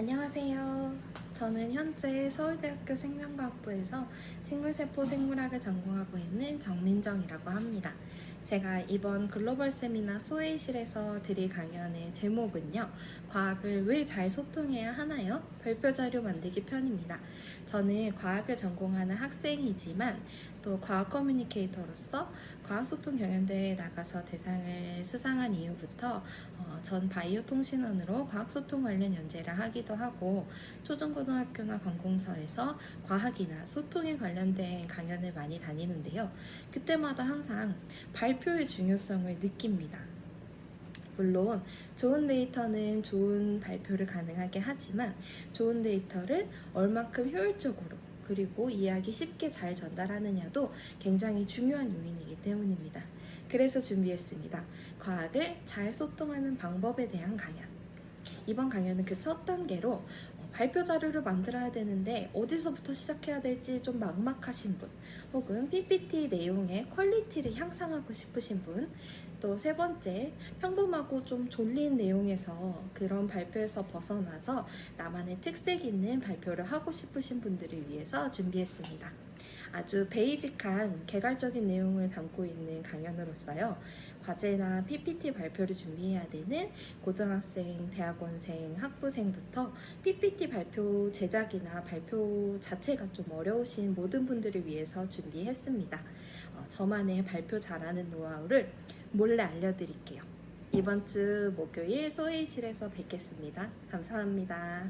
안녕하세요. 저는 현재 서울대학교 생명과학부에서 식물세포 생물학을 전공하고 있는 정민정이라고 합니다. 제가 이번 글로벌 세미나 소웨이실에서 드릴 강연의 제목은요. 과학을 왜 잘 소통해야 하나요? 발표 자료 만들기 편입니다. 저는 과학을 전공하는 학생이지만 또 과학 커뮤니케이터로서 과학소통 경연대회에 나가서 대상을 수상한 이후부터 어, 전 바이오 통신원으로 과학소통 관련 연재를 하기도 하고 초중고등학교나 관공서에서 과학이나 소통에 관련된 강연을 많이 다니는데요. 그때마다 항상 발표 의 중요성을 느낍니다. 물론 좋은 데이터는 좋은 발표를 가능하게 하지만 좋은 데이터를 얼만큼 효율적으로 그리고 이해하기 쉽게 잘 전달하느냐도 굉장히 중요한 요인이기 때문입니다. 그래서 준비했습니다. 과학을 잘 소통하는 방법에 대한 강연. 이번 강연은 그 첫 단계로 어, 발표 자료를 만들어야 되는데 어디서부터 시작해야 될지 좀 막막하신 분, 혹은 PPT 내용의 퀄리티를 향상하고 싶으신 분, 또 세 번째, 평범하고 좀 졸린 내용에서 그런 발표에서 벗어나서 나만의 특색 있는 발표를 하고 싶으신 분들을 위해서 준비했습니다. 아주 베이직한 개괄적인 내용을 담고 있는 강연으로서요. 과제나 PPT 발표를 준비해야 되는 고등학생, 대학원생, 학부생부터 PPT 발표 제작이나 발표 자체가 좀 어려우신 모든 분들을 위해서 준비했습니다. 어, 저만의 발표 잘하는 노하우를 몰래 알려드릴게요. 이번 주 목요일 소회의실에서 뵙겠습니다. 감사합니다.